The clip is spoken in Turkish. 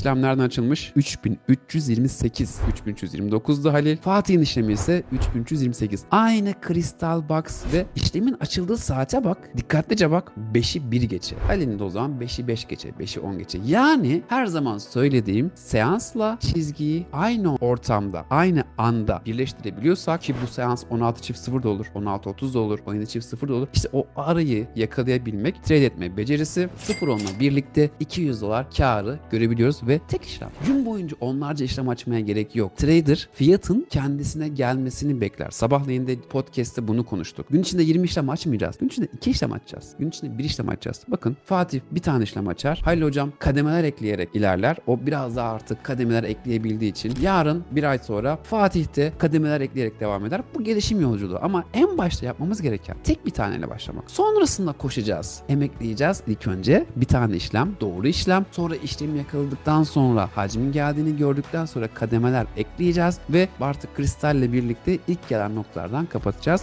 işlemlerden açılmış 3328. 3329'da Halil. Fatih'in işlemi ise 3328. Aynı Crystal Box ve işlemin açıldığı saate bak. Dikkatlice bak. 5'i 1 geçe. Halil'in de o zaman 5'i 5 geçe. 5'i 10 geçe. Yani her zaman söylediğim seansla çizgiyi aynı ortamda, aynı anda birleştirebiliyorsak ki bu seans 16 çift 0 da olur, 16 30 da olur, 17 çift 0 da olur. İşte o arayı yakalayabilmek, trade etme becerisi 0 onunla birlikte 200 dolar karı görebiliyoruz ve tek işlem. Gün boyunca onlarca işlem açmaya gerek yok. Trader fiyatın kendisine gelmesini bekler. Sabahleyin de podcast'te bunu konuştuk. Gün içinde 20 işlem açmayacağız. Gün içinde 2 işlem açacağız. Gün içinde 1 işlem açacağız. Bakın Fatih bir tane işlem açar. Halil hocam kademeler ekleyerek ilerler. O biraz daha artık kademeler ekleyebildiği için yarın bir ay sonra Fatih de kademeler ekleyerek devam eder. Bu gelişim yolculuğu ama en başta yapmamız gereken tek bir taneyle başlamak. Sonrasında koşacağız. Emekleyeceğiz ilk önce bir tane işlem, doğru işlem. Sonra işlemi yakaladıktan sonra hacmin geldiğini gördükten sonra kademeler ekleyeceğiz ve artık kristalle birlikte ilk gelen noktalardan kapatacağız.